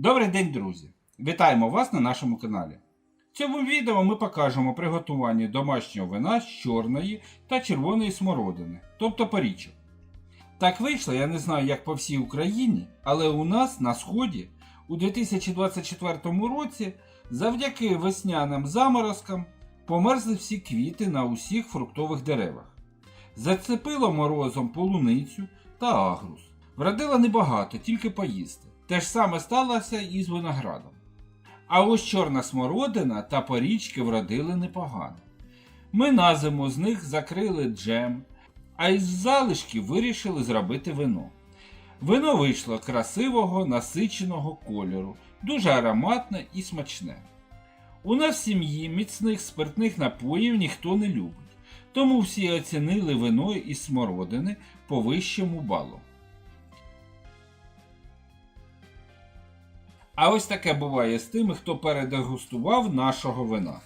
Добрий день, друзі! Вітаємо вас на нашому каналі. В цьому відео ми покажемо приготування домашнього вина з чорної та червоної смородини, тобто порічок. Так вийшло, я не знаю, як по всій Україні, але у нас на сході у 2024 році завдяки весняним заморозкам померзли всі квіти на усіх фруктових деревах. Зацепило морозом полуницю та агрус. Вродило небагато, тільки поїсти. Те ж саме сталося і з виноградом. А ось чорна смородина та порічки вродили непогано. Ми на зиму з них закрили джем, а із залишків вирішили зробити вино. Вино вийшло красивого, насиченого кольору, дуже ароматне і смачне. У нас в сім'ї міцних спиртних напоїв ніхто не любить, тому всі оцінили вино із смородини по вищому балу. А ось таке буває з тими, хто передегустував нашого вина.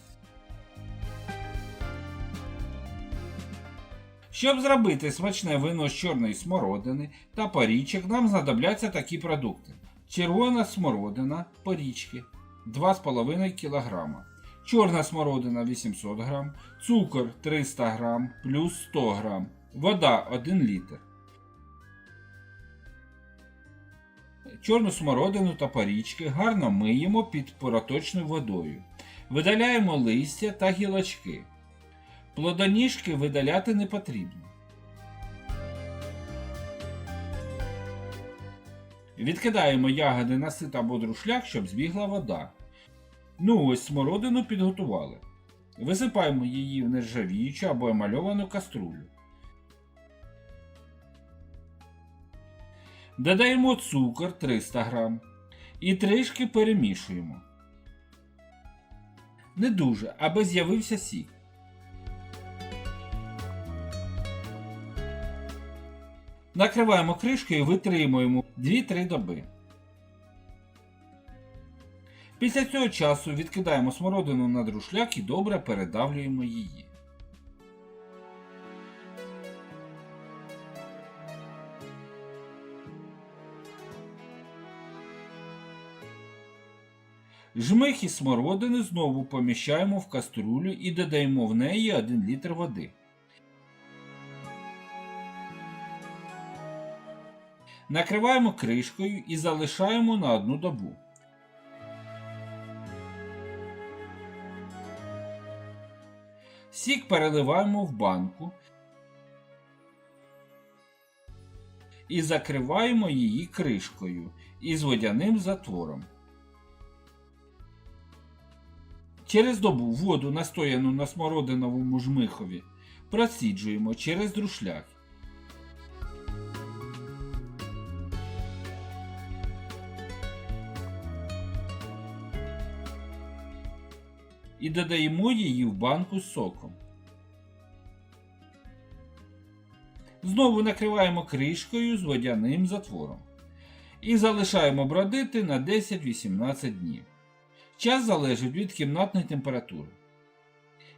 Щоб зробити смачне вино з чорної смородини та порічок, нам знадобляться такі продукти: червона смородина, порічки 2,5 кг, чорна смородина 800 г, цукор 300 г плюс 100 г, вода 1 літр. Чорну смородину та парічки гарно миємо під проточною водою. Видаляємо листя та гілочки. Плодоніжки видаляти не потрібно. Відкидаємо ягоди на сит або друшляк, щоб збігла вода. Ну ось смородину підготували. Висипаємо її в нержавіючу або емальовану каструлю. Додаємо цукор 300 г і трішки перемішуємо. Не дуже, аби з'явився сік. Накриваємо кришкою і витримуємо 2-3 доби. Після цього часу відкидаємо смородину на друшляк і добре передавлюємо її. Жмих із смородини знову поміщаємо в каструлю і додаємо в неї 1 літр води. Накриваємо кришкою і залишаємо на одну добу. Сік переливаємо в банку і закриваємо її кришкою із водяним затвором. Через добу воду, настояну на смородиновому жмихові, проціджуємо через друшляк. І додаємо її в банку з соком. Знову накриваємо кришкою з водяним затвором. І залишаємо бродити на 10-18 днів. Час залежить від кімнатної температури.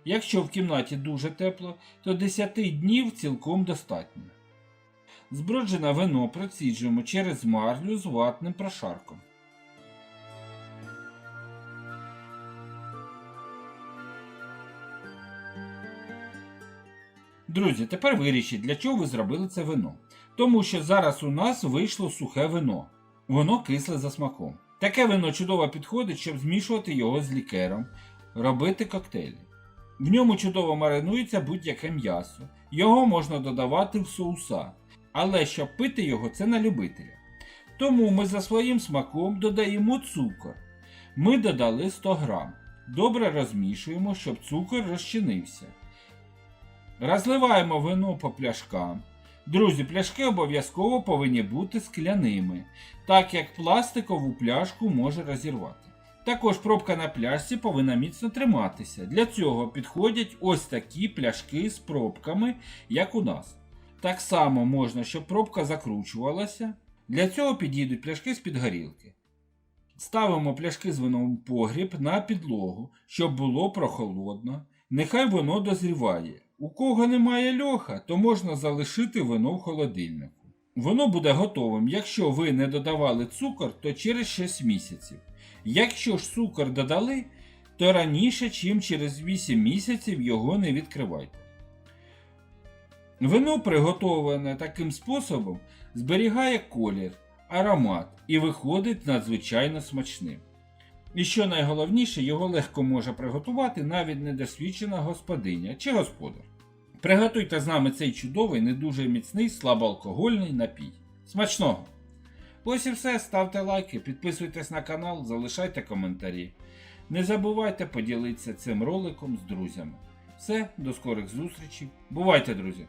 Якщо в кімнаті дуже тепло, то 10 днів цілком достатньо. Зброджене вино проціджуємо через марлю з ватним прошарком. Друзі, тепер вирішіть, для чого ви зробили це вино. Тому що зараз у нас вийшло сухе вино. Воно кисле за смаком. Таке вино чудово підходить, щоб змішувати його з лікером, робити коктейлі. В ньому чудово маринується будь-яке м'ясо. Його можна додавати в соуса. Але щоб пити його, це на любителя. Тому ми за своїм смаком додаємо цукор. Ми додали 100 грам. Добре розмішуємо, щоб цукор розчинився. Розливаємо вино по пляшкам. Друзі, пляшки обов'язково повинні бути скляними, так як пластикову пляшку може розірвати. Також пробка на пляшці повинна міцно триматися. Для цього підходять ось такі пляшки з пробками, як у нас. Так само можна, щоб пробка закручувалася. Для цього підійдуть пляшки з-під горілки. Ставимо пляшки з вином в погріб на підлогу, щоб було прохолодно. Нехай воно дозріває. У кого немає льоха, то можна залишити вино в холодильнику. Воно буде готовим, якщо ви не додавали цукор, то через 6 місяців. Якщо ж цукор додали, то раніше, чим через 8 місяців його не відкривайте. Вино, приготовлене таким способом, зберігає колір, аромат і виходить надзвичайно смачним. І що найголовніше, його легко може приготувати навіть недосвідчена господиня чи господар. Приготуйте з нами цей чудовий, не дуже міцний, слабоалкогольний напій. Смачного! Ось і все, ставте лайки, підписуйтесь на канал, залишайте коментарі. Не забувайте поділитися цим роликом з друзями. Все, до скорих зустрічей. Бувайте, друзі!